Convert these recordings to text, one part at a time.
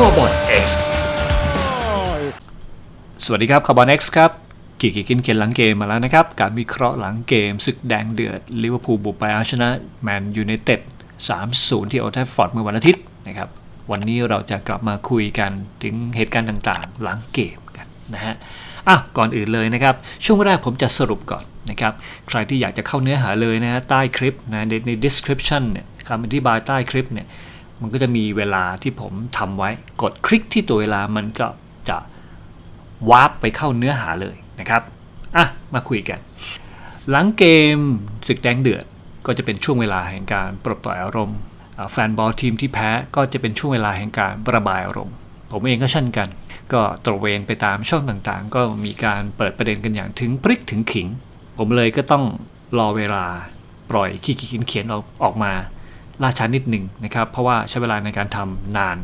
คอบอล X สวัสดีครับคาร์บอน X ครับกีกีกินเขียนหลังเกมมาแล้วนะครับ การวิเคราะห์หลังเกมศึกแดงเดือดลิเวอร์พูลบุกไปเอาชนะแมนยูไนเต็ด3-0 ที่โอลด์แทฟฟอร์ดเมื่อวันอาทิตย์นะครับ วันนี้เราจะกลับมาคุยกันถึงเหตุการณ์ต่างๆ หลังเกมกันนะฮะอะก่อนอื่นเลยนะครับ ช่วงแรกผมจะสรุปก่อนนะครับ ใครที่อยากจะเข้าเนื้อหาเลยนะฮะใต้คลิปนะในใน description เนี่ยคำอธิบายใต้คลิปเนี่ย มันก็จะมีเวลาที่ผมทำไว้กดคลิกที่ตัวเวลามันก็จะวาร์ปไปเข้าเนื้อหาเลยนะครับอะมาคุยกัน หลังเกมศึกแดงเดือดก็จะเป็นช่วงเวลาแห่งการปลดปล่อยอารมณ์แฟนบอลทีมที่แพ้ก็จะเป็นช่วงเวลาแห่งการระบายอารมณ์ ผมเองก็เช่นกัน ก็ตระเวนไปตามช่องต่างๆ ก็มีการเปิดประเด็นกันอย่างถึงพริกถึงขิง ผมเลยก็ต้องรอเวลาปล่อยขี้ขียนเขียนออกออกมา ล่าช้านิดหนึ่งนะครับ เพราะว่าใช้เวลาในการทำนาน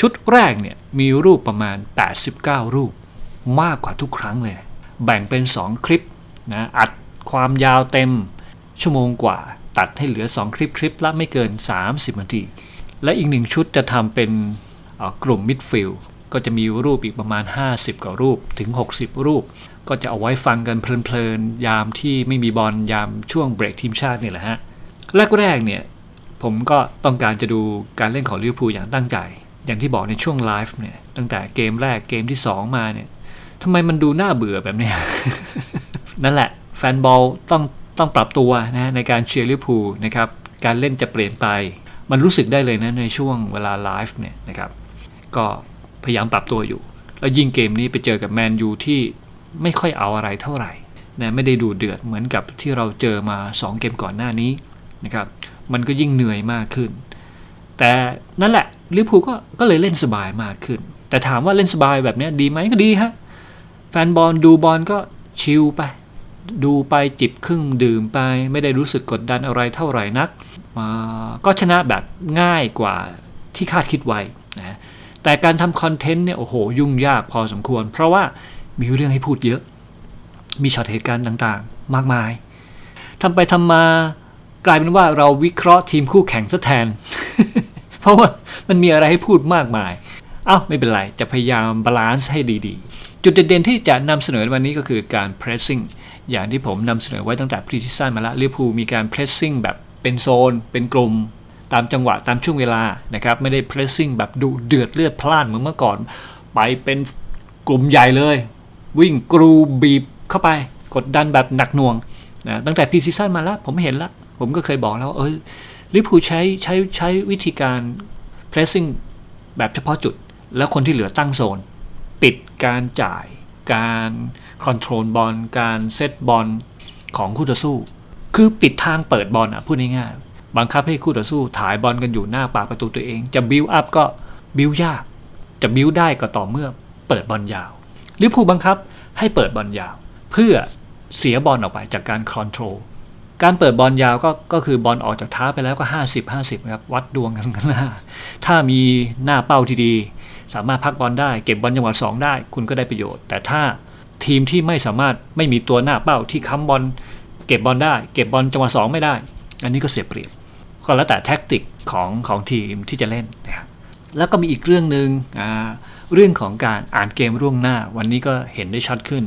ชุดแรกเนี่ยมีรูปประมาณ 89 รูป มากกว่าทุกครั้งเลย แบ่งเป็น 2 คลิปนะอัดความยาวเต็มชั่วโมงกว่า ตัดให้เหลือ 2 คลิปคลิปละไม่เกิน 30นาที และอีกหนึ่งชุดจะทำเป็นกลุ่มมิดฟิลก็จะมีรูปอีกประมาณ 50 กว่ารูปถึง 60 รูป ก็จะเอาไว้ฟังกันเพลินๆ ยามที่ไม่มีบอลยามช่วงเบรกทีมชาตินี่แหละฮะแรกๆเนี่ย ผมก็ต้องการจะดูการเล่นของลิเวอร์พูลอย่างตั้งใจ อย่างที่บอกในช่วงไลฟ์เนี่ยตั้งแต่เกมแรกเกมที่ 2 มาเนี่ยทำไมมันดูน่าเบื่อแบบเนี้ยนั่นแหละ แฟนบอลต้องต้องปรับตัวนะในการเชียร์ลิเวอร์พูลนะครับการเล่นจะเปลี่ยนไป มันรู้สึกได้เลยนะในช่วงเวลาไลฟ์เนี่ยนะครับก็พยายามปรับตัวอยู่ แล้วยิ่งเกมนี้ไปเจอกับแมนยูที่ไม่ค่อยเอาอะไรเท่าไหร่นะไม่ได้ดูเดือดเหมือนกับที่เราเจอมา 2 เกมก่อนหน้านี้นะครับ มันก็ยิ่งเหนื่อยมากขึ้น แต่นั่นแหละลิเวอร์พูลก็ก็เลยเล่นสบายมากขึ้น แต่ถามว่าเล่นสบายแบบเนี้ยดีไหมก็ดีฮะแฟนบอลดูบอลก็ชิลไป ดูไปจิบครึ่งดื่มไป ไม่ได้รู้สึกกดดันอะไรเท่าไหร่นักอ่าก็ชนะแบบง่ายกว่าที่คาดคิดไว้นะแต่การทำคอนเทนต์เนี่ยโอ้โหยุ่งยากพอสมควร เพราะว่ามีเรื่องให้พูดเยอะ มีช็อตเหตุการณ์ต่างๆ มากมายทำไปทำมา กลายเป็นว่าเราวิเคราะห์ทีมคู่แข่งซะแทน เพราะว่ามันมีอะไรให้พูดมากมาย เอ้าไม่เป็นไร จะพยายามบาลานซ์ให้ดีๆ จุดเด่นๆที่จะนำเสนอวันนี้ก็คือการ pressing อย่างที่ผมนำเสนอไว้ตั้งแต่พรีซิซันมาแล้วลิเวอร์พูมีการ pressing แบบเป็นโซน เป็นกลุ่ม ตามจังหวะตามช่วงเวลานะครับไม่ได้ pressing แบบดุเดือดเลือดพล่านเหมือนเมื่อก่อน ไปเป็นกลุ่มใหญ่เลย วิ่งกรูบีบเข้าไป กดดันแบบหนักหน่วงนะตั้งแต่พรีซีซั่นมาแล้วผมเห็นละ ผมก็เคยบอกแล้วว่าเออลิเวอร์พูใช้ใช้ใช้วิธีการ pressing แบบเฉพาะจุด แล้วคนที่เหลือตั้งโซน ปิดการจ่าย การคอนโทรลบอลการเซตบอลของคู่ต่อสู้ คือปิดทางเปิดบอลอะพูดง่ายๆบังคับให้คู่ต่อสู้ถ่ายบอลกันอยู่หน้าปากประตูตัวเอง จะบิวอัพก็บิวยาก จะบิวได้ก็ต่อเมื่อเปิดบอลยาวลิเวอร์พูลบังคับให้เปิดบอลยาว เพื่อเสียบอลออกไปจากการคอนโทรล การเปิดบอลยาวก็ก็คือบอลออกจากเท้าไปแล้วก็ 50 50ครับวัดดวงกันข้างหน้า ถ้ามีหน้าเป้าที่ดี สามารถพักบอลได้เก็บบอลจังหวะ2ได้ คุณก็ได้ประโยชน์ แต่ถ้าทีมที่ไม่สามารถไม่มีตัวหน้าเป้าที่ค้ำบอลเก็บบอลได้ เก็บบอลจังหวะ2ไม่ได้ อันนี้ก็เสียเปรียบก็แล้วแต่แท็กติกของของทีมที่จะเล่นนะครับแล้วก็มีอีกเรื่องหนึ่งอ่าเรื่องของการอ่านเกมล่วงหน้า วันนี้ก็เห็นได้ชัดขึ้น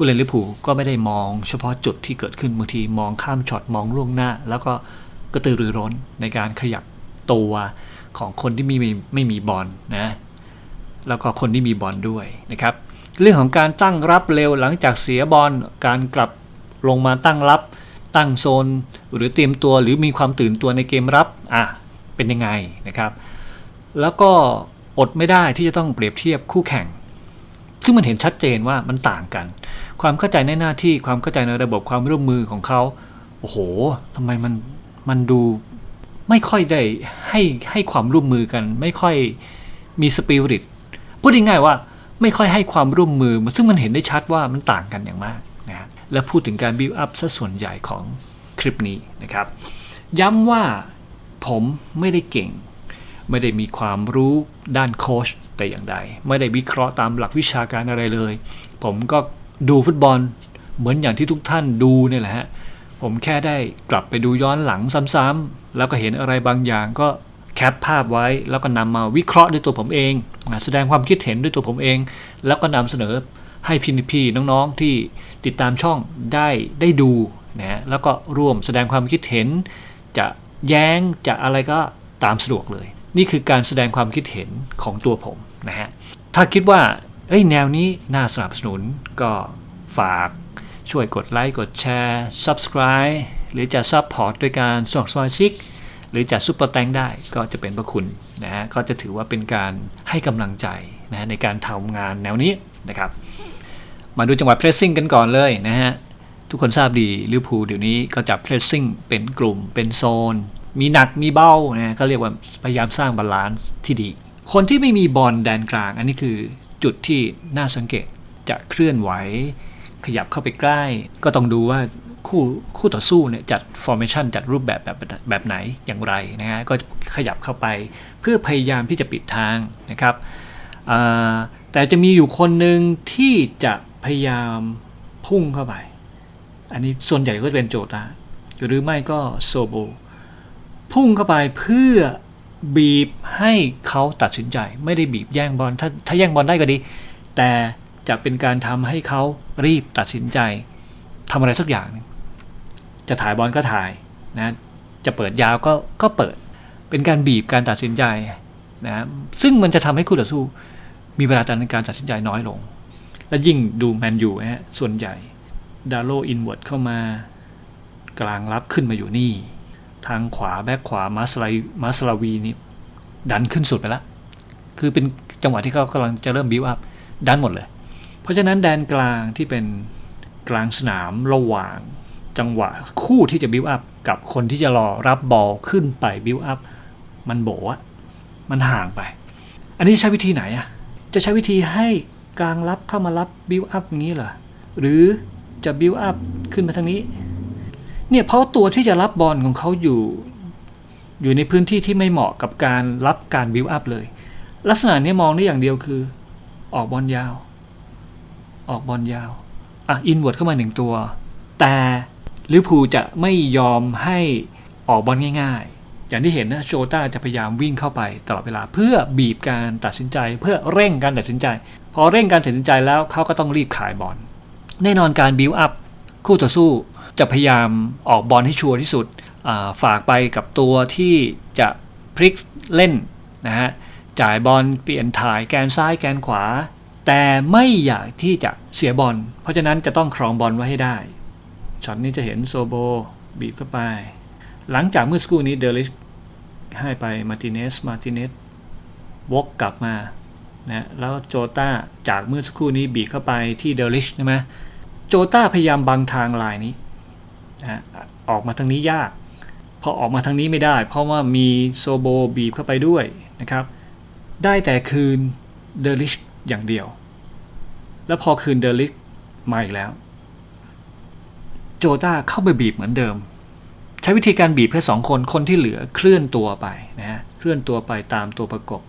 ผู้เล่นลิเวอร์พูลก็ไม่ได้มองเฉพาะจุดที่เกิดขึ้นบางทีมองข้ามช็อตมองล่วงหน้า แล้วก็กระตือรือร้นในการขยับตัวของคนที่ไม่มีไม่มีบอลนะแล้วก็คนที่มีบอลด้วยนะครับ เรื่องของการตั้งรับเร็วหลังจากเสียบอลการกลับลงมาตั้งรับตั้งโซน หรือเตรียมตัวหรือมีความตื่นตัวในเกมรับอะเป็นยังไงนะครับ แล้วก็อดไม่ได้ที่จะต้องเปรียบเทียบคู่แข่ง ซึ่งมันเห็นชัดเจนว่ามันต่างกัน ความเข้าใจในหน้าที่ความเข้าใจในระบบความร่วมมือของเขาโอ้โหทำไมมันมันดูไม่ค่อยได้ให้ให้ความร่วมมือกัน ไม่ค่อยมีสปิริตพูดง่ายๆว่าไม่ค่อยให้ความร่วมมือ ซึ่งมันเห็นได้ชัดว่ามันต่างกันอย่างมากนะฮะและพูดถึงการบิวอัพซะส่วนใหญ่ของคลิปนี้นะครับ ย้ำว่าผมไม่ได้เก่ง ไม่ได้มีความรู้ด้านโค้ชแต่อย่างใด ไม่ได้วิเคราะห์ตามหลักวิชาการอะไรเลย ผมก็ ดูฟุตบอล เหมือนอย่างที่ทุกท่านดูเนี่ยแหละฮะผมแค่ได้กลับไปดูย้อนหลังซ้ำๆแล้วก็เห็นอะไรบางอย่างก็แคปภาพไว้ แล้วก็นำมาวิเคราะห์ด้วยตัวผมเอง แสดงความคิดเห็นด้วยตัวผมเอง แล้วก็นำเสนอให้พี่ๆน้องๆที่ติดตามช่องได้ได้ดูนะแล้วก็ร่วมแสดงความคิดเห็น จะแย้งจะอะไรก็ตามสะดวกเลย นี่คือการแสดงความคิดเห็นของตัวผมนะฮะถ้าคิดว่า เอ้ยแนวนี้น่าสนับสนุนก็ฝากช่วยกดไลค์ กดแชร์ Subscribe หรือจะ Support ด้วยการสมัครสมาชิก หรือจะซุปเปอร์แตงได้ก็จะเป็นพระคุณนะฮะก็จะถือว่าเป็นการให้กำลังใจนะในการทำงานแนวนี้นะครับ มาดูจังหวะเพรสซิ่งกันก่อนเลยนะฮะ ทุกคนทราบดีลิเวอร์พูลเดี๋ยวนี้ก็จับเพรสซิ่งเป็นกลุ่มเป็นโซน มีหนักมีเบ้านะก็เรียกว่าพยายามสร้างบาลานซ์ที่ดี คนที่ไม่มีบอลแดนกลาง อันนี้คือ จุดที่น่าสังเกตจะเคลื่อนไหว ขยับเข้าไปใกล้ ก็ต้องดูว่าคู่คู่ต่อสู้เนี่ยจัด formation จัดรูปแบบแบบแบบไหนอย่างไรนะฮะก็ขยับเข้าไปเพื่อพยายามที่จะปิดทางนะครับแต่จะมีอยู่คนหนึ่งที่จะพยายามพุ่งเข้าไป อันนี้ส่วนใหญ่ก็จะเป็นโจตาหรือไม่ก็โซโบ พุ่งเข้าไปเพื่อ บีบให้เขาตัดสินใจ ไม่ได้บีบแย่งบอลถ้าถ้าแย่งบอลได้ก็ดี แต่จะเป็นการทำให้เขารีบตัดสินใจทำอะไรสักอย่างหนึงจะถ่ายบอลก็ถ่ายนะจะเปิดยาวก็ก็เปิด เป็นการบีบการตัดสินใจนะซึ่งมันจะทำให้คู่ต่อสู้ มีเวลาในการตัดสินใจน้อยลง และยิ่งดูแมนยูฮะส่วนใหญ่ดาโลอินเวิร์ดเข้ามากลางรับขึ้นมาอยู่นี่ ทางขวาแบ็คขวามาสลามาสลาวีนี่ดันขึ้นสุดไปแล้วคือเป็นจังหวะที่เขากำลังจะเริ่มบิวอัพดันหมดเลย เพราะฉะนั้นแดนกลางที่เป็นกลางสนามระหว่างจังหวะคู่ที่จะบิวอัพกับคนที่จะรอรับบอลขึ้นไปบิวอัพมันโบะมันห่างไป อันนี้ใช้วิธีไหนอะจะใช้วิธีให้กลางรับเข้ามารับบิวอัพอย่างนี้เหรอหรือจะบิวอัพขึ้นมาทางนี้ เนี่ยเพราะตัวที่จะรับบอลของเขาอยู่ อยู่ในพื้นที่ที่ไม่เหมาะกับการรับการบิวอัพเลย ลักษณะนี้มองได้อย่างเดียวคือ ออกบอลยาว ออกบอลยาวอะอินเวิร์ดเข้ามาหนึ่งตัว แต่ลิเวอร์พูลจะไม่ยอมให้ออกบอลง่ายๆ อย่างที่เห็นนะโชต้าจะพยายามวิ่งเข้าไปตลอดเวลาเพื่อบีบการตัดสินใจ เพื่อเร่งการตัดสินใจ พอเร่งการตัดสินใจแล้วเขาก็ต้องรีบขายบอลแน่นอนการบิวอัพคู่ต่อสู้ จะพยายามออกบอลให้ชัวร์ที่สุดฝากไปกับตัวที่จะพลิกเล่นนะฮะจ่ายบอลเปลี่ยนถ่ายแกนซ้ายแกนขวา แต่ไม่อยากที่จะเสียบอลเพราะฉะนั้นจะต้องครองบอลไว้ให้ได้ช็อตนี้จะเห็นโซโบบีบเข้าไป หลังจากเมื่อสักครู่นี้เดลิชให้ไปมาติเนสมาติเนสวกกลับมานะแล้วโจต้าจากเมื่อสักครู่นี้บีบเข้าไปที่เดลิชใช่ไหมโจต้าพยายามบังทางลายนี้ นะออกมาทางนี้ยาก พอออกมาทางนี้ไม่ได้ เพราะว่ามีโซโบบีบเข้าไปด้วยนะครับ ได้แต่คืนเดลิชอย่างเดียว แล้วพอคืนเดลิชมาอีกแล้ว โจต้าเข้าไปบีบเหมือนเดิม ใช้วิธีการบีบแค่สองคนคนที่เหลือเคลื่อนตัวไปนะฮะเคลื่อนตัวไปตามตัวประกบ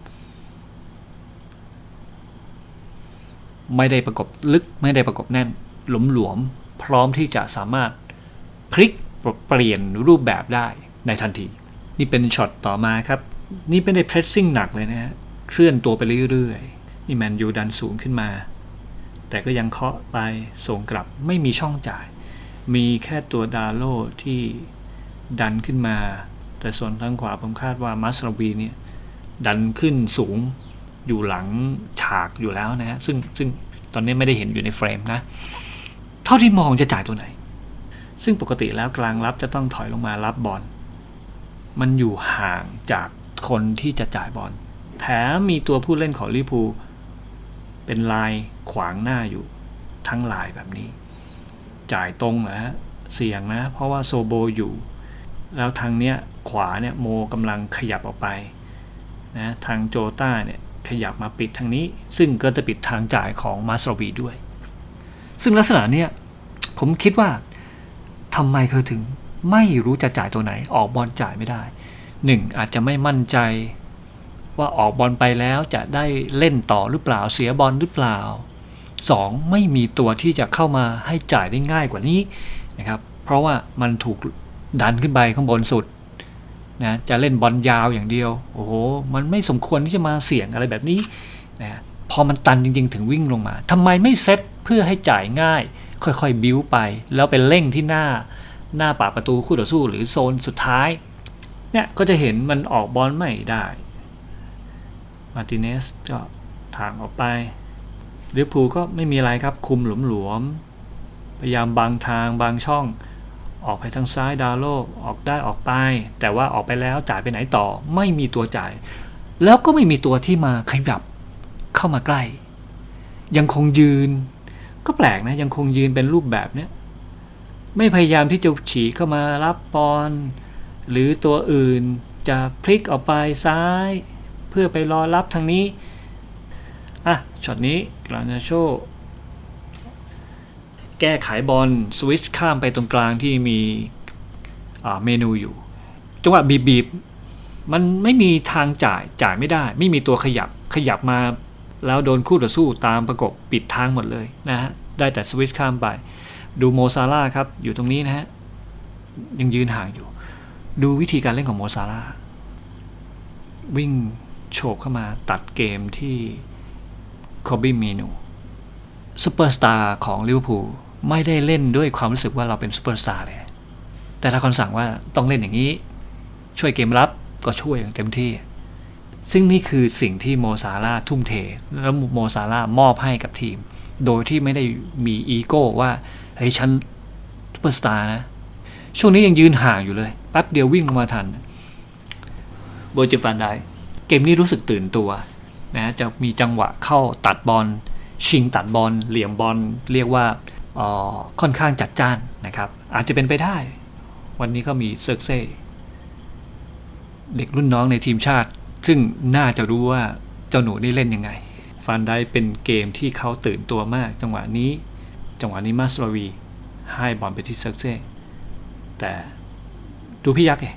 ไม่ได้ประกบลึกไม่ได้ประกบแน่นหลวมหลวมพร้อมที่จะสามารถ พลิกเปลี่ยนรูปแบบได้ในทันที นี่เป็นช็อตต่อมาครับ นี่เป็นในเพรสซิ่งหนักเลยนะฮะเคลื่อนตัวไปเรื่อยๆ นี่แมนยูดันสูงขึ้นมา แต่ก็ยังเคาะไปส่งกลับไม่มีช่องจ่าย มีแค่ตัวดาโลที่ดันขึ้นมา แต่ส่วนทางขวาผมคาดว่ามัสลาวีเนี่ยดันขึ้นสูงอยู่หลังฉากอยู่แล้วนะฮะซึ่งซึ่งตอนนี้ไม่ได้เห็นอยู่ในเฟรมนะ เท่าที่มองจะจ่ายตัวไหน ซึ่งปกติแล้วกลางรับจะต้องถอยลงมารับบอล มันอยู่ห่างจากคนที่จะจ่ายบอล แถมมีตัวผู้เล่นของลิพูเป็นลายขวางหน้าอยู่ทั้งลายแบบนี้ จ่ายตรงนะฮะเสี่ยงนะ เพราะว่าโซโบอยู่ แล้วทางเนี้ยขวาเนี่ยโมกำลังขยับออกไปนะทางโจต้าเนี่ยขยับมาปิดทางนี้ ซึ่งก็จะปิดทางจ่ายของมาสโรวีด้วย ซึ่งลักษณะเนี้ยผมคิดว่า ทำไมเขาถึงไม่รู้จะจ่ายตัวไหน ออกบอลจ่ายไม่ได้หนึ่งอาจจะไม่มั่นใจว่าออกบอลไปแล้วจะได้เล่นต่อหรือเปล่าเสียบอลหรือเปล่า 2. ไม่มีตัวที่จะเข้ามาให้จ่ายได้ง่ายกว่านี้นะครับเพราะว่ามันถูกดันขึ้นไปข้างบนสุดนะจะเล่นบอลยาวอย่างเดียว โอ้โห มันไม่สมควรที่จะมาเสี่ยงอะไรแบบนี้นะพอมันตันจริง ๆ ถึงวิ่งลงมาทำไมไม่เซตเพื่อให้จ่ายง่าย ค่อยๆบิ้วไป แล้วไปเร่งที่หน้าหน้าปากประตูคู่ต่อสู้หรือโซนสุดท้าย เนี่ยก็จะเห็นมันออกบอลไม่ได้ มาติเนสก็ทางออกไปลิเวอร์พูลก็ไม่มีอะไรครับคุมหลวมๆพยายามบางทางบางช่องออกไปทางซ้ายดาวโลออกได้ออกไป แต่ว่าออกไปแล้วจ่ายไปไหนต่อ ไม่มีตัวจ่าย แล้วก็ไม่มีตัวที่มาขยับเข้ามาใกล้ ยังคงยืน ก็แปลกนะยังคงยืนเป็นรูปแบบเนี้ยไม่พยายามที่จะฉีกเข้ามารับบอลหรือตัวอื่นจะพลิกออกไปซ้าย เพื่อไปรอรับทางนี้ อะช็อตนี้กลานาโชแก้ไขบอลสวิตช์ข้ามไปตรงกลางที่มีเมนูอยู่ จังหวะบีบๆมันไม่มีทางจ่ายจ่ายไม่ได้ ไม่มีตัวขยับขยับมา แล้วโดนคู่ต่อสู้ตามประกบปิดทางหมดเลยนะฮะ ได้แต่สวิตช์ข้ามไป ดูโมซาร่าครับ อยู่ตรงนี้นะฮะ ยังยืนห่างอยู่ ดูวิธีการเล่นของโมซาร่าวิ่งโฉบเข้ามาตัดเกมที่คอบี้เมนูซูเปอร์สตาร์ของลิเวอร์พูลไม่ได้เล่นด้วยความรู้สึกว่าเราเป็นซูเปอร์สตาร์เลย แต่ถ้าคนสั่งว่าต้องเล่นอย่างนี้ ช่วยเกมรับก็ช่วยอย่างเต็มที่ ซึ่งนี่คือสิ่งที่โมซาร่าทุ่มเท แล้วโมซาร่ามอบให้กับทีม โดยที่ไม่ได้มีอีโก้ว่าเฮ้ยฉันซูเปอร์สตาร์นะ ช่วงนี้ยังยืนห่างอยู่เลยแป๊บเดียววิ่งลงมาทันโบจิฟันได้เกมนี้รู้สึกตื่นตัวนะจะมีจังหวะเข้าตัดบอลชิงตัดบอลเหลี่ยมบอลเรียกว่าค่อนข้างจัดจ้านนะครับ อาจจะเป็นไปได้ วันนี้ก็มีเซิร์กเซ่เด็กรุ่นน้องในทีมชาติ ซึ่งน่าจะรู้ว่าเจ้าหนูนี่เล่นยังไงฟันได้เป็นเกมที่เขาตื่นตัวมาก จังหวะนี้ จังหวะนี้มาสโลวีให้บอลไปที่เซิร์กเซ่แต่ดูพี่ยักษ์ไง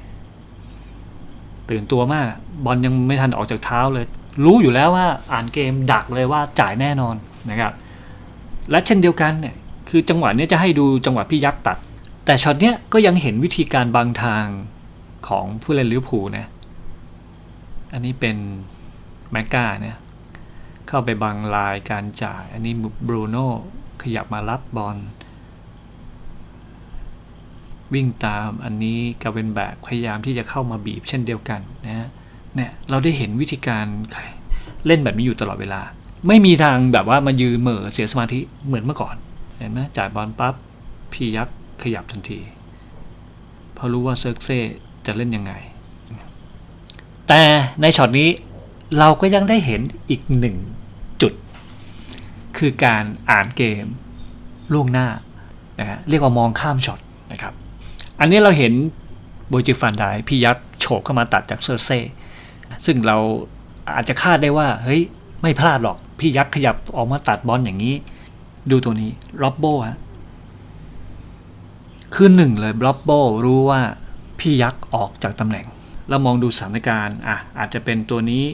ตื่นตัวมาก บอลยังไม่ทันออกจากเท้าเลย รู้อยู่แล้วว่าอ่านเกมดักเลยว่าจ่ายแน่นอนนะครับและเช่นเดียวกันเนี่ยคือจังหวะนี้จะให้ดูจังหวะพี่ยักษ์ตัด แต่ช็อตเนี้ยก็ยังเห็นวิธีการบางทางของผู้เล่นลิเวอร์พูลนะ อันนี้เป็นแมกกาเนี่ยเข้าไปบังลายการจ่าย อันนี้บรูโน่ขยับมารับบอลวิ่งตามอันนี้กาเวนแบกพยายามที่จะเข้ามาบีบเช่นเดียวกันนะฮะเนี่ยเราได้เห็นวิธีการเล่นแบบนี้อยู่ตลอดเวลา ไม่มีทางแบบว่ามายืนเหม่อเสียสมาธิเหมือนเมื่อก่อน เห็นไหมจ่ายบอลปั๊บพี่ยักษ์ขยับทันที เพราะรู้ว่าเซิร์กเซ่จะเล่นยังไง แต่ในช็อตนี้เราก็ยังได้เห็นอีกหนึ่งจุด คือการอ่านเกมล่วงหน้านะฮะเรียกว่ามองข้ามช็อตนะครับ อันนี้เราเห็นโบจิฟันไดพี่ยักษ์โฉบเข้ามาตัดจากเซอร์เซ่ซึ่งเราอาจจะคาดได้ว่า เฮ้ย ไม่พลาดหรอก พี่ยักษ์ขยับออกมาตัดบอลอย่างนี้ ดูตัวนี้ล็อบโบฮะคือหนึ่งเลยบล็อบโบรู้ว่าพี่ยักษ์ออกจากตำแหน่ง แล้วมองดูสถานการณ์อะอาจจะเป็นตัวนี้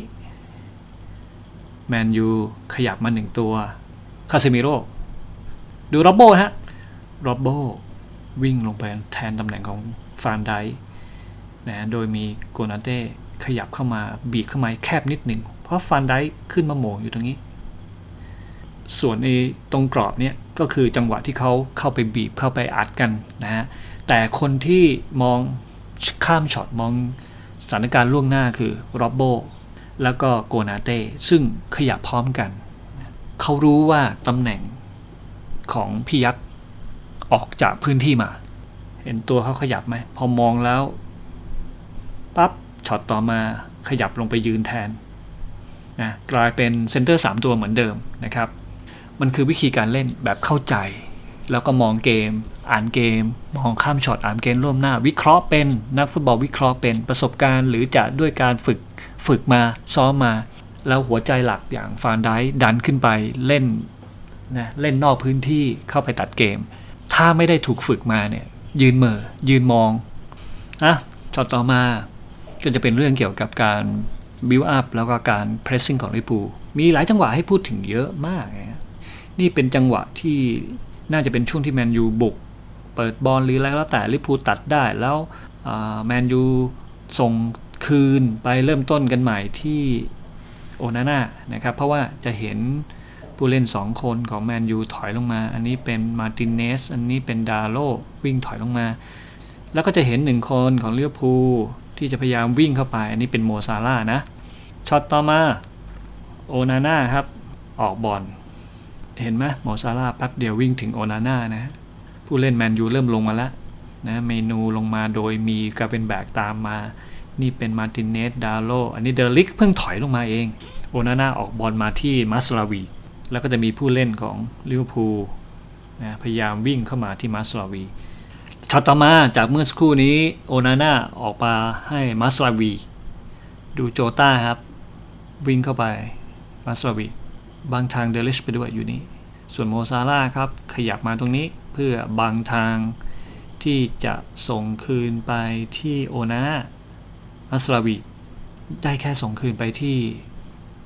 แมนยูขยับมาหนึ่งตัวคาเซมิโร่ดูร็อบโบฮะร็อบโบวิ่งลงไปแทนตำแหน่งของฟานไดนะโดยมีโกนาเต้ขยับเข้ามาบีบเข้ามาแคบนิดหนึ่ง เพราะฟันได้ขึ้นมาโหมงอยู่ตรงนี้ ส่วนในตรงกรอบเนี่ยก็คือจังหวะที่เขาเข้าไปบีบเข้าไปอัดกันนะฮะแต่คนที่มองข้ามช็อตมอง สถานการณ์ล่วงหน้าคือโรบโบแล้วก็โกนาเต้ซึ่งขยับพร้อมกัน เขารู้ว่าตำแหน่งของพี่ยักษ์ออกจากพื้นที่มา เห็นตัวเขาขยับไหม พอมองแล้วปั๊บช็อตต่อมาขยับลงไปยืนแทนนะกลายเป็นเซนเตอร์ 3 ตัวเหมือนเดิมนะครับ มันคือวิธีการเล่นแบบเข้าใจ แล้วก็มองเกม อ่านเกม มองข้ามช็อตอ่านเกมร่วมหน้า วิเคราะห์เป็นนักฟุตบอลวิเคราะห์เป็นประสบการณ์ หรือจะด้วยการฝึกฝึกมาซ้อมมา แล้วหัวใจหลักอย่างฟานไดดันขึ้นไปเล่นนะเล่นนอกพื้นที่เข้าไปตัดเกม ถ้าไม่ได้ถูกฝึกมาเนี่ยยืนเมอยืนมองอะช็อตต่อมาก็จะเป็นเรื่องเกี่ยวกับการ build up แล้วก็การ pressing ของลิปูมีหลายจังหวะให้พูดถึงเยอะมาก นี่เป็นจังหวะที่น่าจะเป็นช่วงที่แมนยูบุก เปิดบอลหรืออะไรแล้วแต่ลิปูตัดได้แล้วแมนยูส่งคืนไปเริ่มต้นกันใหม่ที่โอนาน่านะครับ เพราะว่าจะเห็นผู้เล่น 2 คนของแมนยูถอยลงมา อันนี้เป็นมาตินเนสอันนี้เป็นดาโลวิ่งถอยลงมา แล้วก็จะเห็นหนึ่งคนของเลียวพูที่จะพยายามวิ่งเข้าไป อันนี้เป็นโมซาร่านะช็อตต่อมาโอนาน่าครับ ออกบอลเห็นไหมโมซาร่าแป๊บเดียววิ่งถึงโอนาน่านะ ผู้เล่นแมนยูเริ่มลงมาแล้วนะเมนูลงมาโดยมีกาเป็นแบกตามมา นี่เป็นมาร์ตินเนสดาโลอันนี้เดลิกเพิ่งถอยลงมาเอง โอนาน่าออกบอลมาที่มัสลาวี แล้วก็จะมีผู้เล่นของลิเวอร์พูลนะพยายามวิ่งเข้ามาที่มัสลาวีช็อตต่อมาจากเมื่อสักครู่นี้โอนาน่าออกมาให้มัสลาวี ดูโจต้าครับ วิ่งเข้าไปมัสลาวี บางทางเดลิชไปด้วยอยู่นี่ส่วนโมซาร่าครับขยับมาตรงนี้ พื่อบางทางที่จะส่งคืนไปที่โอนาน่ามัสลาวีได้แค่ส่งคืนไปที่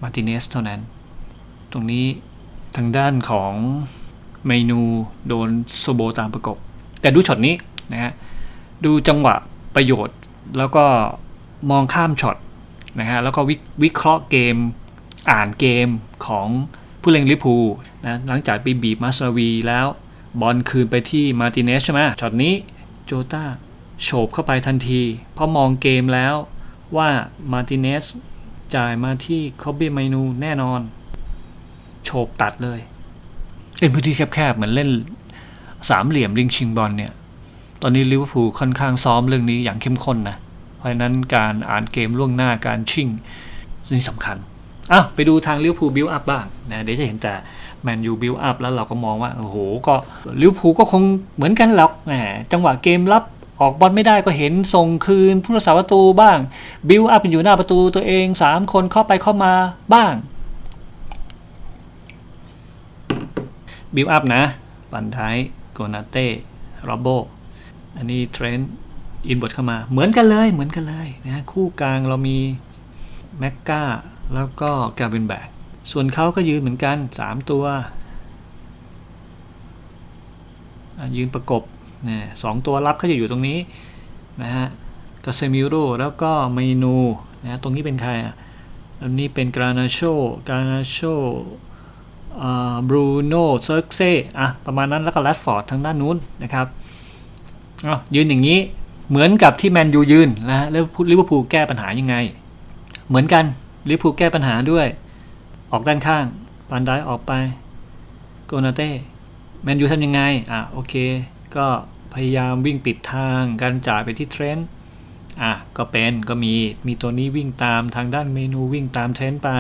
มาร์ติเนสเท่านั้น ตรงนี้ทางด้านของเมนูโดนโซโบตามประกบ แต่ดูช็อตนี้นะฮะดูจังหวะประโยชน์ แล้วก็มองข้ามช็อตนะฮะแล้วก็วิวเคราะห์เกมอ่านเกมของผู้เล่นลิพูนะหลังจากไปบีบมาสลาวีแล้ว บอลคืนไปที่มาร์ติเนสใช่ไหมช็อตนี้โจตาโฉบเข้าไปทันที เพราะมองเกมแล้วว่ามาร์ติเนสจ่ายมาที่คอบบี้ไมนูแน่นอน โฉบตัดเลยเป็นพื้นที่แคบๆเหมือนเล่นสามเหลี่ยมลิงชิงบอลเนี่ย ตอนนี้ลิเวอร์พูลค่อนข้างซ้อมเรื่องนี้อย่างเข้มข้นนะ เพราะฉะนั้นการอ่านเกมล่วงหน้าการชิงนี่สำคัญอะไปดูทางลิเวอร์พูลบิวอัพบ้างนะ เดี๋ยวจะเห็นแต่ แมนยูบิวอัพแล้วเราก็มองว่า โอ้โห ก็ลิวพูก็คงเหมือนกันหรอกแหมจังหวะเกมรับออกบอลไม่ได้ก็เห็นส่งคืนผู้รักษาประตูบ้าง บิวอัพอยู่หน้าประตูตัวเอง 3 คนเข้าไปเข้ามาบ้าง บิวอัพนะบันท้ายโกนาเต้โรโบอันนี้เทรนด์อินบทเข้ามาเหมือนกันเลยเหมือนกันเลยนะคู่กลางเรามีแม็กกาแล้วก็กาเบนแบก ส่วนเขาก็ยืนเหมือนกัน 3 ตัว ยืนประกบนะสองตัวรับเขาจะอยู่ตรงนี้นะฮะกาเซมิโรแล้วก็เมนูนะตรงนี้เป็นใครอะอันนี้เป็นกรานาโชกรานาโชบรูโน่เซิร์กเซ่อะประมาณนั้นแล้วก็แรดฟอร์ดทางด้านนู้นนะครับอะยืนอย่างนี้เหมือนกับที่แมนยูยืนนะแล้วลิเวอร์พูลแก้ปัญหายังไง เหมือนกันลิเวอร์พูลแก้ปัญหาด้วย ออกด้านข้างปานไดออกไปโกนาเต้แมนยูทำยังไง อะโอเค ก็พยายามวิ่งปิดทางการจ่ายไปที่เทรนด์อะก็เป็นก็มีมีตัวนี้วิ่งตามทางด้านเมนูวิ่งตามเทรนด์ไป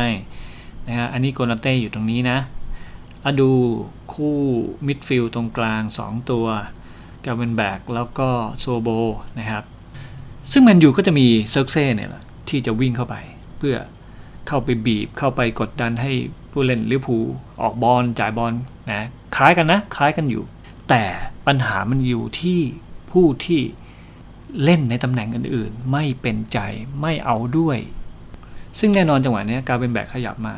นะฮะอันนี้โกนาเต้อยู่ตรงนี้นะอะดูคู่มิดฟิลด์ตรงกลาง 2 ตัวกาเวนแบกแล้วก็โซโบนะครับ ซึ่งแมนยูก็จะมีเซิร์กเซ่เนี่ยแหละที่จะวิ่งเข้าไปเพื่อ เข้าไปบีบเข้าไปกดดันให้ผู้เล่นลิเวอร์พูลออกบอลจ่ายบอลนะคล้ายกันนะ คล้ายกันอยู่ แต่ปัญหามันอยู่ที่ผู้ที่เล่นในตำแหน่งอื่นๆ ไม่เป็นใจไม่เอาด้วย ซึ่งแน่นอนจังหวะนี้กาเบนแบกขยับมา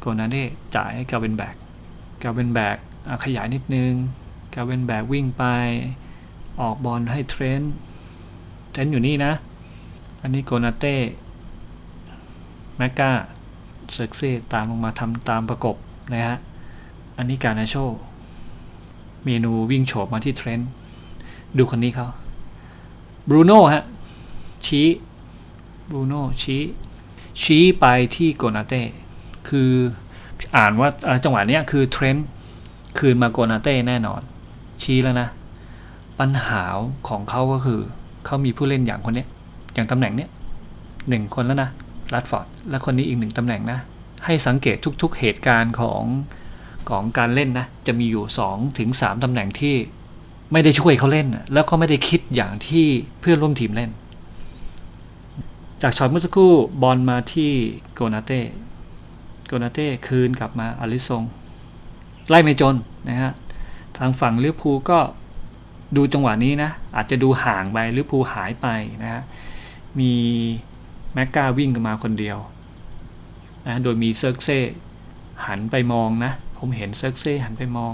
โกนาเน่จ่ายให้กาเบนแบกกาเบนแบกขยายนิดนึงกาเบนแบกวิ่งไป ออกบอลให้เทรนเทรนอยู่นี่นะ อันนี้โกนาเต้ แมกกาเซ็กซี่ตามลงมาทำตามประกบนะฮะ อันนี้การนาโชเมนูวิ่งโฉบมาที่เทรนด์ ดูคนนี้เขาบรูโน่ฮะ ชี้บรูโน่ชี้ชี้ไปที่โกนาเต้ คืออ่านว่าจังหวะนี้คือเทรนด์ คืนมาโกนาเต้แน่นอน ชี้แล้วนะ ปัญหาของเขาก็คือ เขามีผู้เล่นอย่างคนนี้ อย่างตำแหน่งเนี้ยหนึ่งคนแล้วนะ รัดฟอร์ดและคนนี้อีกหนึ่งตำแหน่งนะ ให้สังเกตทุกๆเหตุการณ์ของของการเล่นนะ จะมีอยู่2ถึง3ตำแหน่งที่ไม่ได้ช่วยเขาเล่น แล้วก็ไม่ได้คิดอย่างที่เพื่อนร่วมทีมเล่น จากช็อตเมื่อสักครู่บอลมาที่โกนาเต้โกนาเต้คืนกลับมาอลิซงไล่ไม่จนนะฮะทางฝั่งลิเวอร์พูลก็ดูจังหวะนี้นะ อาจจะดูห่างไปลิเวอร์พูลหายไปนะฮะมี แม็กกาวิ่งกันมาคนเดียวนะโดยมีเซิร์กเซ่หันไปมองนะ ผมเห็นเซิร์กเซ่หันไปมอง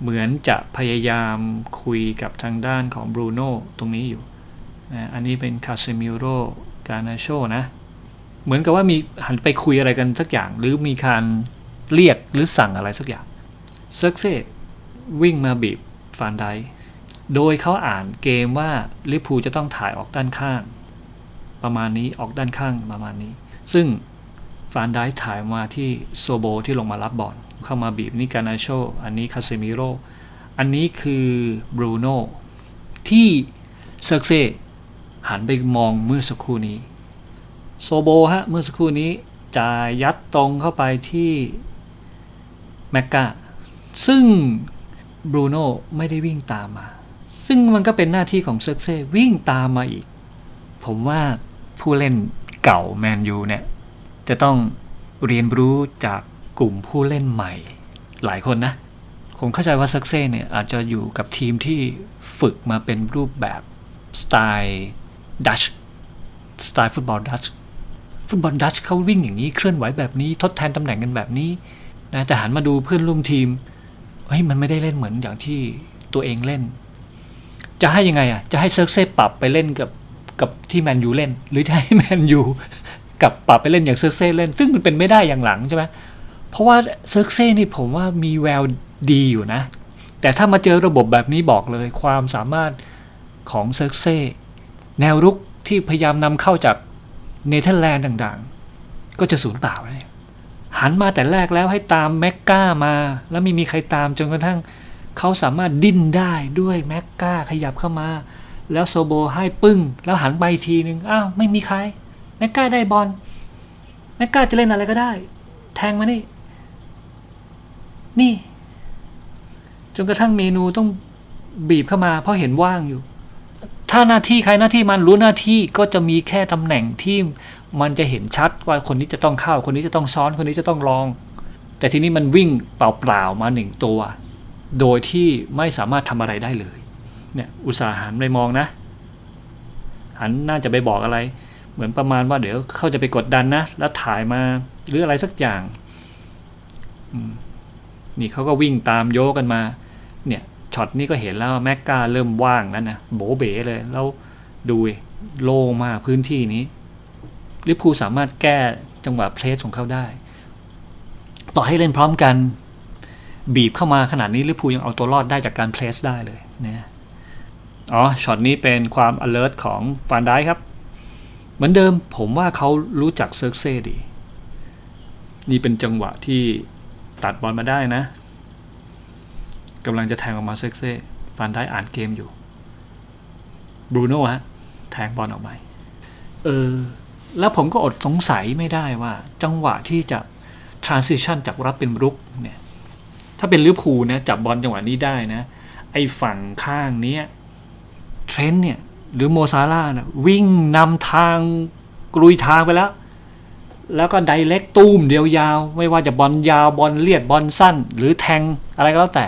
เหมือนจะพยายามคุยกับทางด้านของบรูโน่ตรงนี้อยู่นะอันนี้เป็นคาเซมิโรกานาโชนะเหมือนกับว่ามีหันไปคุยอะไรกันสักอย่าง หรือมีการเรียกหรือสั่งอะไรสักอย่างเซิร์กเซ่วิ่งมาบีบฟานไดโดยเขาอ่านเกมว่าลิเวอร์พูจะต้องถ่ายออกด้านข้าง ประมาณนี้ออกด้านข้างประมาณนี้ ซึ่งฟานไดค์ถ่ายมาที่โซโบที่ลงมารับบอลเข้ามาบีบนี่กานาโชอันนี้คาเซมิโรอันนี้คือบรูโน่ที่เซิร์กเซหันไปมองเมื่อสักครู่นี้โซโบฮะเมื่อสักครู่นี้จะยัดตรงเข้าไปที่แมกกาซึ่งบรูโน่ไม่ได้วิ่งตามมา ซึ่งมันก็เป็นหน้าที่ของเซิร์กเซวิ่งตามมาอีก ผมว่า ผู้เล่นเก่าแมนยูเนี่ย จะต้องเรียนรู้จากกลุ่มผู้เล่นใหม่ หลายคนนะ ผมเข้าใจว่าเซิร์กเซ่เนี่ย อาจจะอยู่กับทีมที่ฝึกมาเป็นรูปแบบสไตล์ดัชสไตล์ฟุตบอลดัชฟุตบอลดัชเขาวิ่งอย่างนี้เคลื่อนไหวแบบนี้ทดแทนตำแหน่งกันแบบนี้นะแต่หันมาดูเพื่อนร่วมทีมเฮ้ยมันไม่ได้เล่นเหมือนอย่างที่ตัวเองเล่น จะให้ยังไงอะ จะให้เซิร์กเซ่ปรับไปเล่นกับ กับที่แมนยูเล่น หรือจะให้แมนยูกับปรับไปเล่นอย่างเซิร์เซ่เล่น ซึ่งมันเป็นไม่ได้อย่างหลังใช่ไหมเพราะว่าเซิร์เซ่นี่ผมว่ามีแววดีอยู่นะ แต่ถ้ามาเจอระบบแบบนี้บอกเลยความสามารถของเซิร์เซ่แนวรุกที่พยายามนำเข้าจากเนเธอร์แลนด์ต่างๆ ก็จะสูญเปล่าเลยหันมาแต่แรกแล้วให้ตามแม็กกามา แล้วไม่มีใครตามจนกระทั่งเขาสามารถดิ้นได้ด้วยแม็กกาขยับเข้ามา แล้วโซโบให้ปึ้ง แล้วหันไปทีนึง อ้าว ไม่มีใคร แม็กกาได้บอล แม็กกาจะเล่นอะไรก็ได้ แทงมานี่ นี่ จนกระทั่งเมนูต้องบีบเข้ามา เพราะเห็นว่างอยู่ ถ้าหน้าที่ใครหน้าที่มันรู้หน้าที่ก็จะมีแค่ตำแหน่งที่มันจะเห็นชัดว่าคนนี้จะต้องเข้า คนนี้จะต้องซ้อน คนนี้จะต้องลอง แต่ทีนี้มันวิ่งเปล่าๆมาหนึ่งตัว โดยที่ไม่สามารถทำอะไรได้เลย เนี่ยอุตสาห์หันไปมองนะ หันน่าจะไปบอกอะไร เหมือนประมาณว่าเดี๋ยวเขาจะไปกดดันนะ แล้วถ่ายมาหรืออะไรสักอย่างนี่เขาก็วิ่งตามโยกันมา เนี่ยช็อตนี้ก็เห็นแล้วแม็กกาเริ่มว่างแล้วนะโบเบ๋เลยแล้วดูโล่งมากพื้นที่นี้ลิพูสามารถแก้จังหวะเพลสของเขาได้ ต่อให้เล่นพร้อมกัน บีบเข้ามาขนาดนี้ลิพูยังเอาตัวรอดได้จากการเพลสได้เลยนะ อ๋อ ช็อตนี้เป็นความ alert ของฟานได้ครับ เหมือนเดิมผมว่าเขารู้จักเซิร์กเซ่ดี นี่เป็นจังหวะที่ตัดบอลมาได้นะกำลังจะแทงออกมาเซ็กเซ่ฟานได้อ่านเกมอยู่บรูโน่ฮะ แทงบอลออกไปเออ แล้วผมก็อดสงสัยไม่ได้ว่า จังหวะที่จะ transition จากรับเป็นรุกเนี่ย ถ้าเป็นลิเวอร์พูลนะ จับบอลจังหวะนี้ได้นะ ไอ้ฝั่งข้างเนี้ย เทรนเนี่ยหรือโมซาร่านะวิ่งนำทางกรุยทางไปแล้ว แล้วก็ไดเล็กตูมเดียวยาว ไม่ว่าจะบอลยาวบอลเลียดบอลสั้น หรือแทงอะไรก็แล้วแต่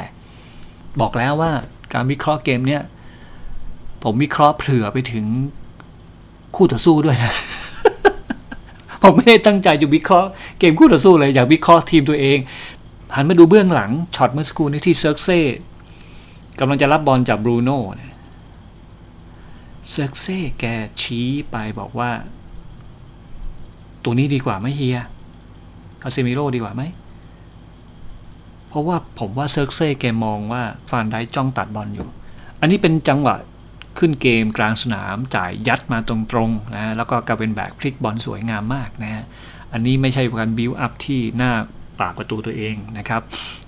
บอกแล้วว่าการวิเคราะห์เกมเนี่ยผมวิเคราะห์เผื่อไปถึงคู่ต่อสู้ด้วยนะผมไม่ได้ตั้งใจจะวิเคราะห์เกมคู่ต่อสู้เลยอยากวิเคราะห์ทีมตัวเอง หันมาดูเบื้องหลังช็อตเมื่อสักครู่นี้ที่เซิร์กเซ่กำลังจะรับบอลจากบรูโน่ เซิร์กเซ่แกชี้ไปบอกว่า ตัวนี้ดีกว่าไหมเฮียคาเซมิโร่ดีกว่าไหม เพราะว่าผมว่าเซิร์กเซ่แกมองว่าฟานได้จ้องตัดบอลอยู่ อันนี้เป็นจังหวะขึ้นเกมกลางสนามจ่ายยัดมาตรงๆนะแล้วก็กลายเป็นแบกพลิกบอลสวยงามมากนะฮะอันนี้ไม่ใช่การบิวอัพที่หน้าปากประตูตัวเองนะครับ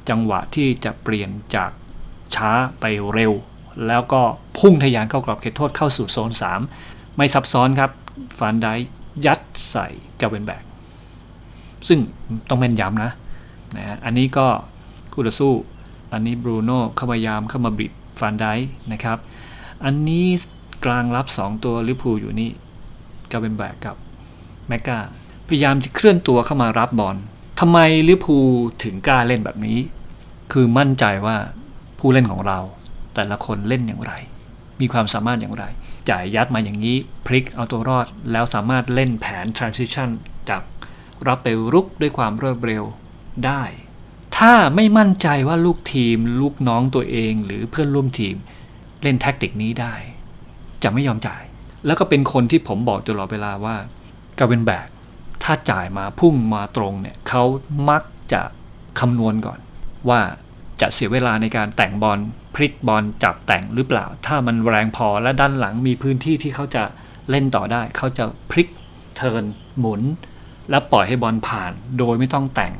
จังหวะที่จะเปลี่ยนจากช้าไปเร็ว แล้วก็พุ่งทะยานเข้ากรอบเขตโทษเข้าสู่โซน 3 ไม่ซับซ้อนครับฟานได้ยัดใส่กาเวนแบกซึ่งต้องแม่นยำนะนะอันนี้ก็คู่ต่อสู้ อันนี้บรูโน่เข้าพยายามเข้ามาบิดฟานไดนะครับ อันนี้กลางรับ 2 ตัวลิพูอยู่นี่กาเบนแบกกับแมกกาพยายามจะเคลื่อนตัวเข้ามารับบอลทำไมลิพูถึงกล้าเล่นแบบนี้ คือมั่นใจว่าผู้เล่นของเรา แต่ละคนเล่นอย่างไร มีความสามารถอย่างไร จ่ายยัดมาอย่างนี้พลิกเอาตัวรอด แล้วสามารถเล่นแผน transition จากรับไปรุกด้วยความรวดเร็วได้ ถ้าไม่มั่นใจว่าลูกทีม ลูกน้องตัวเอง หรือเพื่อนร่วมทีม เล่นแท็กติกนี้ได้ จะไม่ยอมจ่าย แล้วก็เป็นคนที่ผมบอกตลอดเวลาว่ากาเวนแบกถ้าจ่ายมาพุ่งมาตรงเนี่ยเขามักจะคำนวณก่อน ว่าจะเสียเวลาในการแต่งบอล พลิกบอลจับแต่งหรือเปล่า ถ้ามันแรงพอและด้านหลังมีพื้นที่ที่เขาจะเล่นต่อได้ เขาจะพลิกเทิร์นหมุน แล้วปล่อยให้บอลผ่าน โดยไม่ต้องแต่ง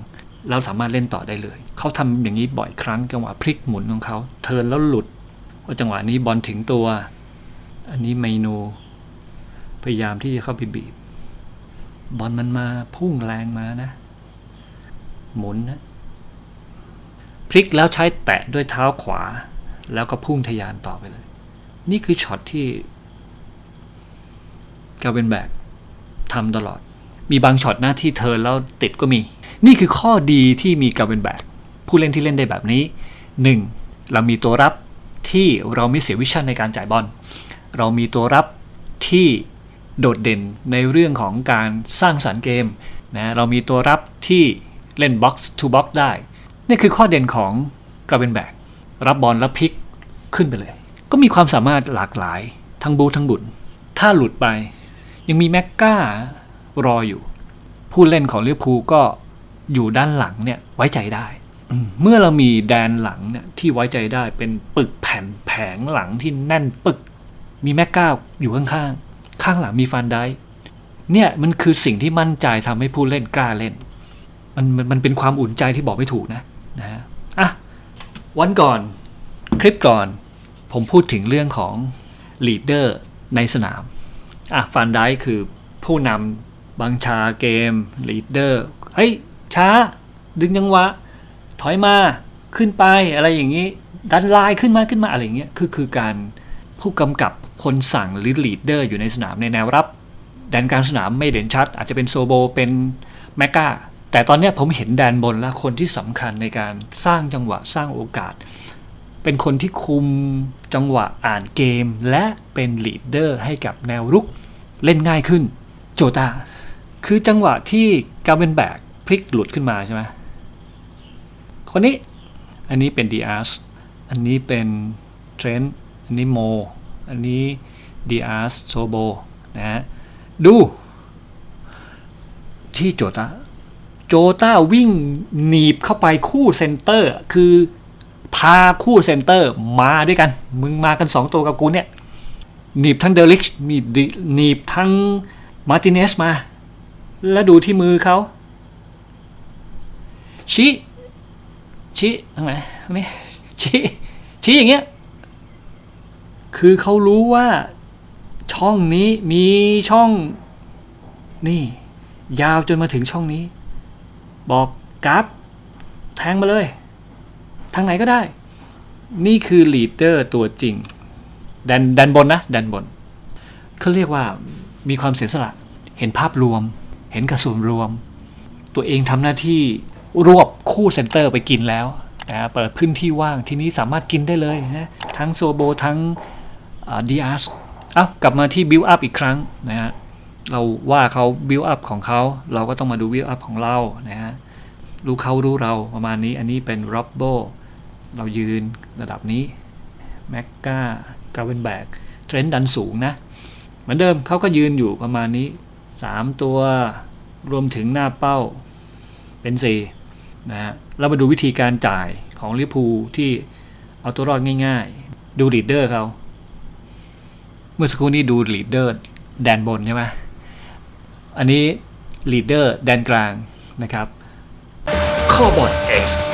เราสามารถเล่นต่อได้เลย เขาทำอย่างนี้บ่อยครั้งจังหวะพลิกหมุนของเขา เทิร์นแล้วหลุดว่าจังหวะนี้บอลถึงตัว อันนี้ไมโนพยายามที่จะเข้าไปบีบบอลมันมาพุ่งแรงมานะ หมุนนะ พลิกแล้วใช้แตะด้วยเท้าขวา แล้วก็พุ่งทะยานต่อไปเลย นี่คือช็อตที่กาเวนแบกทำตลอด มีบางช็อตหน้าที่เทิร์นแล้วติดก็มี นี่คือข้อดีที่มีกาเวนแบกผู้เล่นที่เล่นได้แบบนี้ 1. เรามีตัวรับที่เราไม่เสียวิชั่นในการจ่ายบอล เรามีตัวรับที่โดดเด่นในเรื่องของการสร้างสรรค์เกมนะเรามีตัวรับที่เล่น box to box ได้ นี่คือข้อเด่นของกราเบนแบก รับบอลแล้วพลิกขึ้นไปเลย ก็มีความสามารถหลากหลายทั้งบูทั้งบุญถ้าหลุดไป ยังมีแม็กก้ารออยู่ ผู้เล่นของลิเวอร์พูก็อยู่ด้านหลังเนี่ยไว้ใจได้ เมื่อเรามีแดนหลังเนี่ยที่ไว้ใจได้เป็นปึกแผ่นแผงหลังที่แน่นปึก มีแม็กก้าอยู่ข้างๆ ข้างหลังมีฟันไดค์เนี่ยมันคือสิ่งที่มั่นใจทำให้ผู้เล่นกล้าเล่น มันมันมันเป็นความอุ่นใจที่บอกไม่ถูกนะนะฮะ วันก่อนคลิปก่อนผมพูดถึงเรื่องของลีดเดอร์ในสนามอะฟันไดค์คือผู้นำบังชาเกมลีดเดอร์เฮ้ย ช้า ดึงจังวะ ถอยมาขึ้นไปอะไรอย่างนี้ ดันไลน์ขึ้นมาขึ้นมาอะไรอย่างเงี้ยคือคือการผู้กำกับคนสั่งหรือลีดเดอร์อยู่ในสนามในแนวรับ แดนกลางสนามไม่เด่นชัด อาจจะเป็นโซโบเป็นแมกกา แต่ตอนนี้ผมเห็นแดนบนแล้วคนที่สำคัญในการสร้างจังหวะสร้างโอกาส เป็นคนที่คุมจังหวะอ่านเกม และเป็นลีดเดอร์ให้กับแนวรุกเล่นง่ายขึ้น โจตา คือจังหวะที่กาเบนแบกพลิกหลุดขึ้นมาใช่ไหมคนนี้อันนี้เป็นดีอาร์สอันนี้เป็นเทรนต์อันนี้โมอันนี้ดีอาร์สโซโบนะฮะดูที่โจตา โจต้าวิ่งหนีบเข้าไปคู่เซนเตอร์ คือพาคู่เซนเตอร์มาด้วยกัน มึงมากัน 2 ตัวกับกูเนี่ย หนีบทั้งเดลิกมีหนีบทั้งมาร์ติเนสมา แล้วดูที่มือเขาชี้ชี้ทางไหนตรงนี้ชี้ชี้อย่างเงี้ย คือเขารู้ว่าช่องนี้มีช่องนี่ ยาวจนมาถึงช่องนี้ บอกกราฟแทงมาเลย ทางไหนก็ได้ นี่คือลีดเดอร์ตัวจริงแดนแดนบนนะแดนบนเขาเรียกว่ามีความเสียสละ เห็นภาพรวม เห็นกระส่วนรวม ตัวเองทำหน้าที่รวบคู่เซนเตอร์ไปกินแล้วนะเปิดพื้นที่ว่างทีนี้สามารถกินได้เลยนะทั้งโซโบทั้งดีอาร์สเอากลับมาที่บิวอัพอีกครั้งนะฮะ เราว่าเขาบิวอัพของเขา เราก็ต้องมาดูบิวอัพของเรานะฮะรู้เขารู้เราประมาณนี้อันนี้เป็นร็อบโบเรายืนระดับนี้แม็กกากาเวนแบกเทรนด์ดันสูงนะ เหมือนเดิมเขาก็ยืนอยู่ประมาณนี้ 3 ตัวรวมถึงหน้าเป้าเป็น4นะฮะเรามาดูวิธีการจ่ายของลิเวอร์พูที่เอาตัวรอดง่ายๆ ดูลีดเดอร์เขาเมื่อสักครู่นี้ดูลีดเดอร์แดนบนใช่ไหม อันนี้ลีดเดอร์แดนกลางนะครับคอบอล X